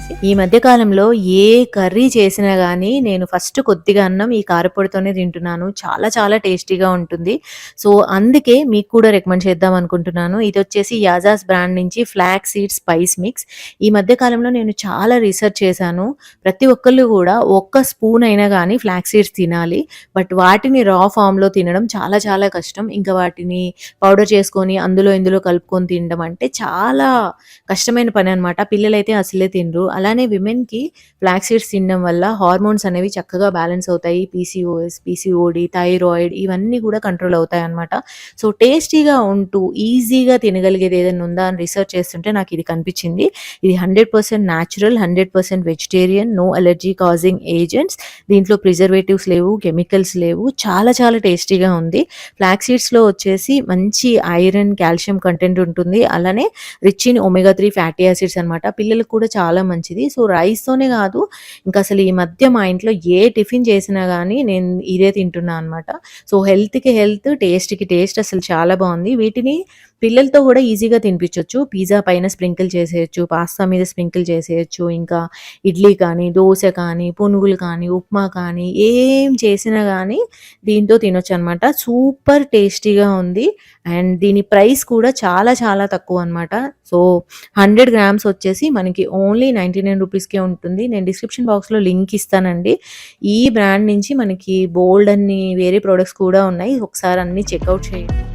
అనేసి. ఈ మధ్య కాలంలో ఏ కర్రీ చేసినా గానీ నేను ఫస్ట్ కొద్దిగా అన్నం ఈ కారపొడితోనే తింటున్నాను. చాలా చాలా టేస్టీగా ఉంటుంది. సో అందుకే మీకు కూడా రికమెండ్ చేద్దాం అనుకుంటున్నాను. ఇది వచ్చేసి యాజాస్ బ్రాండ్ నుంచి ఫ్లాక్ సీడ్ స్పైస్ మిక్స్. ఈ మధ్య కాలంలో నేను చాలా రీసెర్చ్ చేశాను. ప్రతి ఒక్కళ్ళు కూడా ఒక్క స్పూన్ అయినా కానీ ఫ్లాక్ సీడ్స్ తినాలి. బట్ వాటిని రా ఫామ్లో తినడం చాలా చాలా కష్టం. ఇంకా వాటిని పౌడర్ చేసుకొని అందులో ఇందులో కలుపుకొని తినడం అంటే చాలా కష్టమైన పని అనమాట పిల్లలైతే అసలే తినరు. అలానే విమెన్కి ఫ్లాక్ సీడ్స్ తినడం వల్ల హార్మోన్స్ అనేవి చక్కగా బ్యాలెన్స్ అవుతాయి. పీసీఓఎస్ పీసీఓడి థైరాయిడ్ ఇవన్నీ కూడా కంట్రోల్ అవుతాయి అనమాట సో టేస్టీగా ఉంటూ ఈజీగా తినగలిగేది ఏదైనా ఉందా అని రీసెర్చ్ చేస్తుంటే నాకు ఇది కనిపించింది. ఇది hundred percent natural hundred percent vegetarian no allergy causing agents దీంట్లో ప్రిజర్వేటివ్స్ లేవు కెమికల్స్ లేవు. చాలా చాలా టేస్టీగా ఉంది. ఫ్లాక్ సీడ్స్లో వచ్చేసి మంచి ఐరన్ కాల్షియం కంటెంట్ ఉంటుంది. అలానే rich in omega three fatty acids అనమాట పిల్లలకు కూడా చాలా మంచి మంచిది. సో రైస్తోనే కాదు ఇంకా అసలు ఈ మధ్య మా ఇంట్లో ఏ టిఫిన్ చేసినా కానీ నేను ఇదే తింటున్నా అనమాట సో హెల్త్కి హెల్త్ టేస్ట్కి టేస్ట్ అసలు చాలా బాగుంది వీటిని పిల్లలతో కూడా ఈజీగా తినిపించవచ్చు పిజ్జా పైన స్ప్రింకిల్ చేసేయచ్చు పాస్తా మీద స్ప్రింకిల్ చేసేయచ్చు ఇంకా ఇడ్లీ కానీ దోశ కానీ పునుగులు కానీ ఉప్మా కానీ ఏం చేసినా కానీ దీంతో తినొచ్చు అనమాట సూపర్ టేస్టీగా ఉంది. అండ్ దీని ప్రైస్ కూడా చాలా చాలా తక్కువ అనమాట సో హండ్రెడ్ గ్రామ్స్ వచ్చేసి మనకి ఓన్లీ నైంటీ నైన్ రూపీస్కే ఉంటుంది. నేను డిస్క్రిప్షన్ బాక్స్లో లింక్ ఇస్తానండి. ఈ బ్రాండ్ నుంచి మనకి బోల్డ్ అన్ని వేరే ప్రోడక్ట్స్ కూడా ఉన్నాయి. ఒకసారి అన్ని చెక్అవుట్ చేయండి.